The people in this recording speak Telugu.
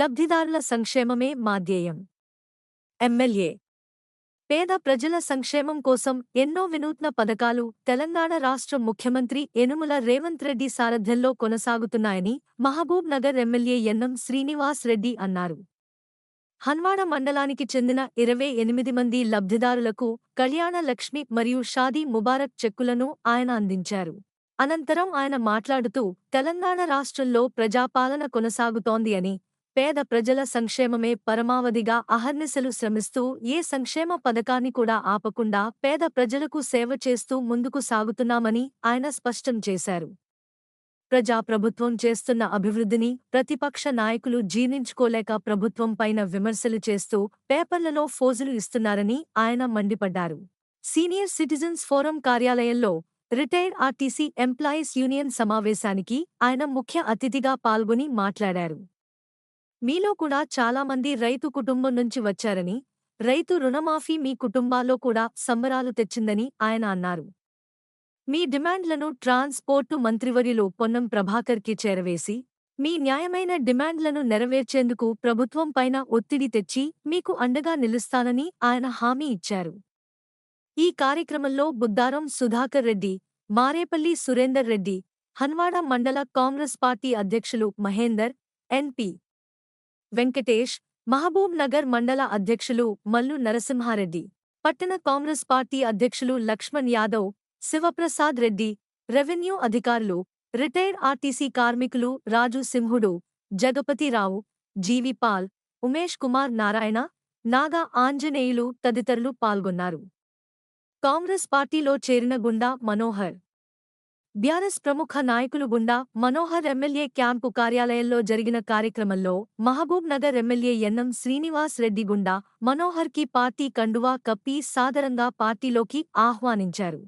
లబ్ధిదారుల సంక్షేమమే మా ధ్యేయం. ఎమ్మెల్యే పేద ప్రజల సంక్షేమం కోసం ఎన్నో వినూత్న పథకాలు తెలంగాణ రాష్ట్ర ముఖ్యమంత్రి యనుమల రేవంత్ రెడ్డి సారథ్యంలో కొనసాగుతున్నాయని మహబూబ్ నగర్ ఎమ్మెల్యే ఎన్నం శ్రీనివాస్ రెడ్డి అన్నారు. హన్వాడ మండలానికి చెందిన ఇరవై ఎనిమిది మంది లబ్ధిదారులకు కళ్యాణ లక్ష్మి మరియు షాదీ ముబారక్ చెక్కులను ఆయన అందించారు. అనంతరం ఆయన మాట్లాడుతూ తెలంగాణ రాష్ట్రంలో ప్రజాపాలన కొనసాగుతోంది అని పేద ప్రజల సంక్షేమమే పరమావధిగా అహర్నిశలు శ్రమిస్తూ ఏ సంక్షేమ పథకాన్ని కూడా ఆపకుండా పేద ప్రజలకు సేవ చేస్తూ ముందుకు సాగుతున్నామని ఆయన స్పష్టం చేశారు. ప్రజాప్రభుత్వం చేస్తున్న అభివృద్ధిని ప్రతిపక్ష నాయకులు జీర్ణించుకోలేక ప్రభుత్వం పైన విమర్శలు చేస్తూ పేపర్లలో ఫోజులు ఇస్తున్నారని ఆయన మండిపడ్డారు. సీనియర్ సిటిజన్స్ ఫోరం కార్యాలయంలో రిటైర్డ్ ఆర్టీసీ ఎంప్లాయీస్ యూనియన్ సమావేశానికి ఆయన ముఖ్య అతిథిగా పాల్గొని మాట్లాడారు. మీలో కూడా చాలామంది రైతు కుటుంబం నుంచి వచ్చారని రైతు రుణమాఫీ మీ కుటుంబాల్లో కూడా సంబరాలు తెచ్చిందని ఆయన అన్నారు. మీ డిమాండ్లను ట్రాన్స్పోర్టు మంత్రివర్యులు పొన్నం ప్రభాకర్కి చేరవేసి మీ న్యాయమైన డిమాండ్లను నెరవేర్చేందుకు ప్రభుత్వం పైన ఒత్తిడి తెచ్చి మీకు అండగా నిలుస్తానని ఆయన హామీ ఇచ్చారు. ఈ కార్యక్రమంలో బుద్దారం సుధాకర్ రెడ్డి మారేపల్లి సురేందర్ రెడ్డి హన్వాడ మండల కాంగ్రెస్ పార్టీ అధ్యక్షులు మహేందర్ ఎన్పి వెంకటేష్ మహబూబ్ నగర్ మండల అధ్యక్షులు మల్లు నరసింహారెడ్డి పట్టణ కాంగ్రెస్ పార్టీ అధ్యక్షులు లక్ష్మణ్ యాదవ్ శివప్రసాద్ రెడ్డి రెవెన్యూ అధికారులు రిటైర్డ్ ఆర్టీసీ కార్మికులు రాజు సింహుడు జగపతిరావు జీవిపాల్ ఉమేష్ కుమార్ నారాయణ నాగా ఆంజనేయులు తదితరులు పాల్గొన్నారు. కాంగ్రెస్ పార్టీలో చేరిన గుండా మనోహర్ బ్యారస్ ప్రముఖ నాయకులు గుండా మనోహర్ ఎమ్మెల్యే క్యాంపు కార్యాలయంలో జరిగిన కార్యక్రమంలో మహబూబ్ నగర్ ఎమ్మెల్యే ఎన్నం శ్రీనివాస్ రెడ్డి గుండా మనోహర్కి పార్టీ కండువా కప్పి సాదరంగా పార్టీలోకి ఆహ్వానించారు.